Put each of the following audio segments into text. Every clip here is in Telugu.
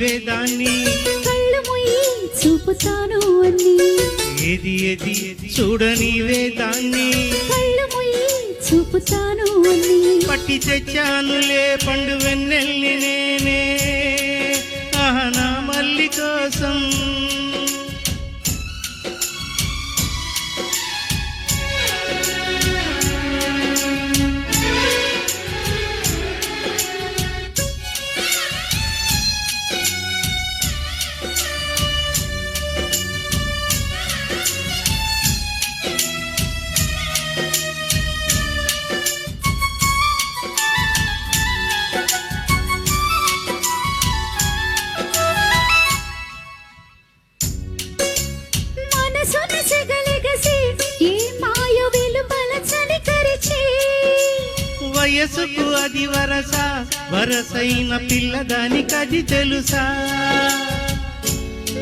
ఏది ఏది చూడనివే దాన్ని కళ్ళు ముయ్యి చూపుతాను అన్ని. ఏది ఏది చూడనివే దాన్ని కళ్ళు ముయ్యి చూపుతాను అన్ని. పట్టి తెచ్చానులే పండు వెన్నెల్లి నేనే. ఆహా నా మల్లి కోసం వయసుకు అది వరస వరసైన పిల్లదానికది తెలుసా?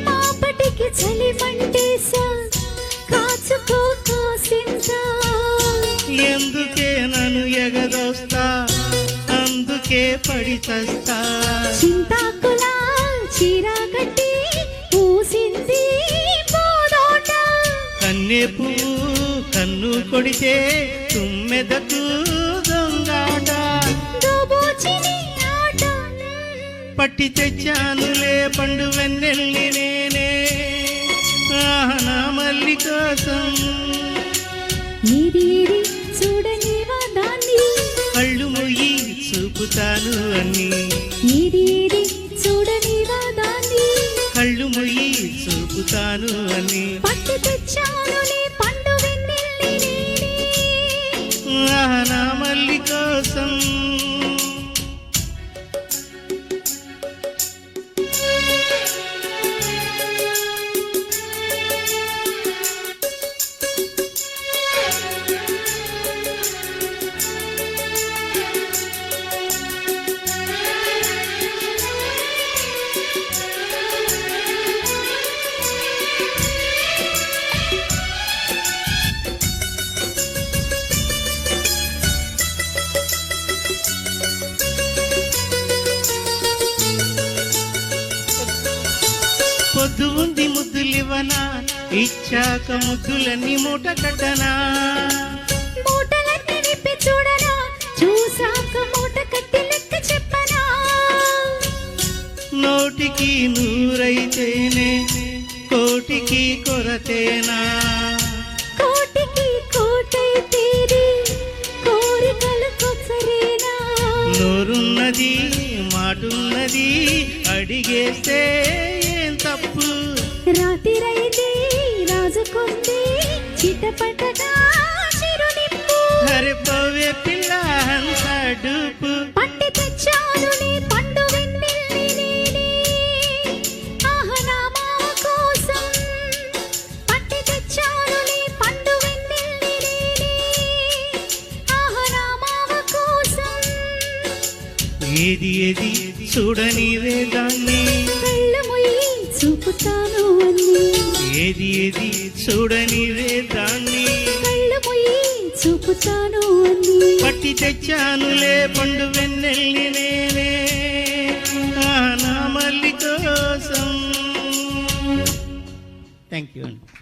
మాపటికి చలి కాచుకో ఎందుకే నన్ను ఎగదోస్తా అందుకే పడి చస్తా? చింతాకులా చీర కట్టి పూసింది కన్నె పువ్వు కన్ను కొడితే తుమ్మెదకు ఆట పట్టి తెచ్చానులే పండు వెన్నెల్లి నేనే. నా మల్లి కోసం. కళ్ళు ముయ్యి చూపుతాను అన్ని. కళ్ళు ముయ్యి చూపుతాను అని పట్టి తెచ్చానులే ఇచ్చాక ముద్దులన్నీ మూట కట్టనా? మూటలన్నీ చూడనా? చూసాక మూట కట్టి లెక్క చెప్పనా? నోటికి నూరైతేనే కోటికి కొరతేనా? కోటికి కోటై తీరి కోరికలు కొసరేనా నోరున్నది మాటున్నది అడిగేస్తే ఏం తప్పు? రాతిరైతే చిటపటగా చిరునిప్పు. పోవే పిల్ల హంస డూపు పట్టి తెచ్చాను నీ పండు వెన్నెల్లి నేనే. ఆహనామా కోసం. పట్టి తెచ్చాను నీ పండు వెన్నెల్లి నేనే. ఆహనామా కోసం. ఏది ఏది చూడనివే దాన్ని కళ్ళు ముయ్యి చూపుతాను అన్ని. ఏది ఏది చూడనివే దాన్ని కళ్ళు ముయ్యి చూపుతాను పట్టి తెచ్చానులే పండు వెన్నెల్లి నేనే. ఆ నా మల్లి కోసం. థ్యాంక్ యూ అండి